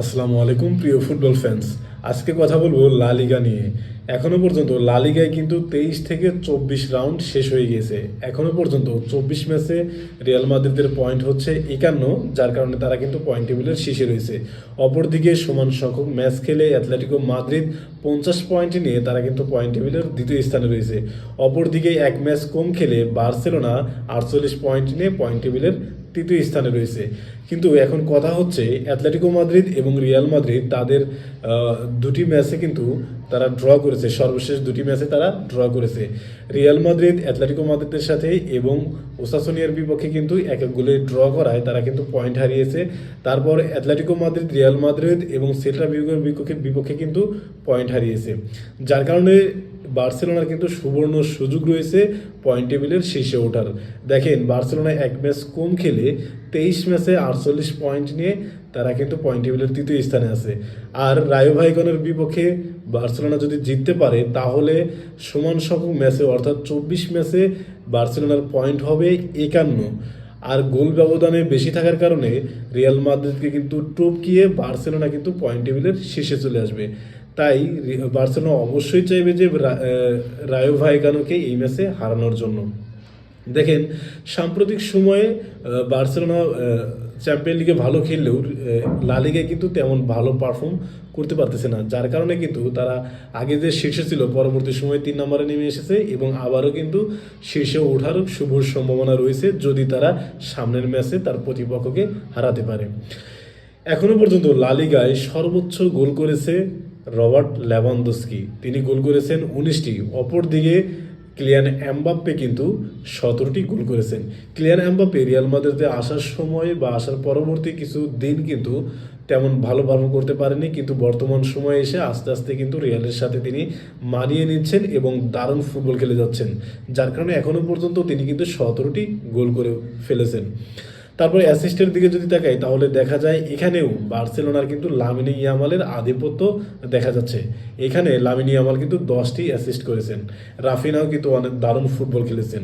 আসসালামু আলাইকুম, প্রিয় ফুটবল ফ্যান্স আজকে কথা বলব লা লিগা নিয়ে। এখনও পর্যন্ত লা লিগায় কিন্তু তেইশ থেকে চব্বিশ রাউন্ড শেষ হয়ে গেছে এখনও পর্যন্ত চব্বিশ ম্যাচে রিয়াল মাদ্রিদের পয়েন্ট হচ্ছে একান্ন, যার কারণে তারা কিন্তু পয়েন্ট টেবিলের শীর্ষে রয়েছে। অপরদিকে সমান সংখ্যক ম্যাচ খেলে অ্যাথলেটিকো মাদ্রিদ পঞ্চাশ পয়েন্ট নিয়ে তারা কিন্তু পয়েন্ট টেবিলের দ্বিতীয় স্থানে রয়েছে। অপরদিকে এক ম্যাচ কম খেলে বার্সেলোনা আটচল্লিশ পয়েন্ট নিয়ে পয়েন্ট টেবিলের তৃতীয় স্থানে রয়েছে। কিন্তু এখন কথা হচ্ছে অ্যাথলেটিকো মাদ্রিদ এবং রিয়াল মাদ্রিদ তাদের দুটি ম্যাচে কিন্তু তারা ড্র করেছে। সর্বশেষ দুটি ম্যাচে তারা ড্র করেছে। রিয়াল মাদ্রিদ অ্যাথলেটিকো মাদ্রিদের সাথে এবং ওসাসোনিয়ার বিপক্ষে কিন্তু এক এক গোলে ড্র করায় তারা কিন্তু পয়েন্ট হারিয়েছে। তারপর অ্যাথলেটিকো মাদ্রিদ, রিয়াল মাদ্রিদ এবং সেল্টা বিভাগের বিপক্ষে বিপক্ষে কিন্তু পয়েন্ট হারিয়েছে। যার কারণে বার্সেলোনার কিন্তু সুবর্ণ সুযোগ রয়েছে পয়েন্ট টেবিলের শীর্ষে ওঠার। দেখেন, বার্সেলোনা এক ম্যাচ কম খেলে তেইশ ম্যাচে আটচল্লিশ পয়েন্ট নিয়ে তারা কিন্তু পয়েন্ট টেবিলের তৃতীয় স্থানে আছে। আর রায়ো ভাইগনের বিপক্ষে বার্সেলোনা যদি জিততে পারে, তাহলে সমান সংখ্যক ম্যাচে, অর্থাৎ চব্বিশ ম্যাচে বার্সেলোনার পয়েন্ট হবে একান্ন। আর গোল ব্যবধানে বেশি থাকার কারণে রিয়াল মাদ্রিদকে কিন্তু টপকিয়ে বার্সেলোনা কিন্তু পয়েন্ট টেবিলের শীর্ষে চলে আসবে। তাই বার্সেলোনা অবশ্যই চাইবে যে রায়ো ভাইকানোকে এই ম্যাচে হারানোর জন্য। দেখেন, সাম্প্রতিক সময়ে বার্সেলোনা চ্যাম্পিয়ন লিগে ভালো খেললেও লা লিগায় কিন্তু তেমন ভালো পারফর্ম করতে পারতেছে না। যার কারণে কিন্তু তারা আগে যে শীর্ষে ছিল, পরবর্তী সময়ে তিন নম্বরে নেমে এসেছে এবং আবারও কিন্তু শীর্ষে ওঠার শুভ সম্ভাবনা রয়েছে যদি তারা সামনের ম্যাচে তার প্রতিপক্ষকে হারাতে পারে। এখনও পর্যন্ত লালিগায় সর্বোচ্চ গোল করেছে রবার্ট ল্যাভানদস্কি তিনি গোল করেছেন উনিশটি, অপরদিকে ক্লিয়ান অ্যাম্বাপ্পে কিন্তু সতেরোটি গোল করেছেন। ক্লিয়ান অ্যাম্বাপ্পে রিয়াল মাদ্রিদে আসার সময় বা আসার পরবর্তী কিছু দিন কিন্তু তেমন ভালো পারফর্ম করতে পারেনি, কিন্তু বর্তমান সময়ে এসে আস্তে আস্তে কিন্তু রিয়ালের সাথে তিনি মানিয়ে নিচ্ছেন এবং দারুণ ফুটবল খেলে যাচ্ছেন। যার কারণে এখনও পর্যন্ত তিনি কিন্তু সতেরোটি গোল করে ফেলেছেন। তারপরে অ্যাসিস্টের দিকে যদি তাকাই, তাহলে দেখা যায় এখানেও বার্সেলোনার কিন্তু লামিনি ইয়ামালের আধিপত্য দেখা যাচ্ছে। এখানে লামিনি ইয়ামাল কিন্তু দশটি অ্যাসিস্ট করেছেন। রাফিনাও কিন্তু অনেক দারুণ ফুটবল খেলেছেন।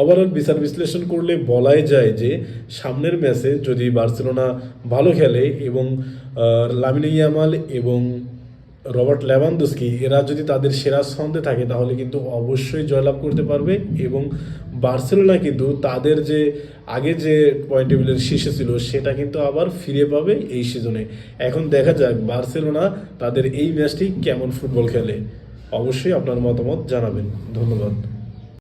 ওভারঅল বিচার বিশ্লেষণ করলে বলাই যায় যে, সামনের ম্যাচে যদি বার্সেলোনা ভালো খেলে এবং লামিনি ইয়ামাল এবং রবার্ট ল্যাভানদস্কি এরা যদি তাদের সেরা ছন্দে থাকে, তাহলে কিন্তু অবশ্যই জয়লাভ করতে পারবে এবং বার্সেলোনা কিন্তু তাদের যে আগে যে পয়েন্ট টেবিলের শীর্ষে ছিল, সেটা কিন্তু আবার ফিরে পাবে এই সিজনে এখন দেখা যাক বার্সেলোনা তাদের এই ম্যাচটি কেমন ফুটবল খেলে। অবশ্যই আপনার মতামত জানাবেন। ধন্যবাদ।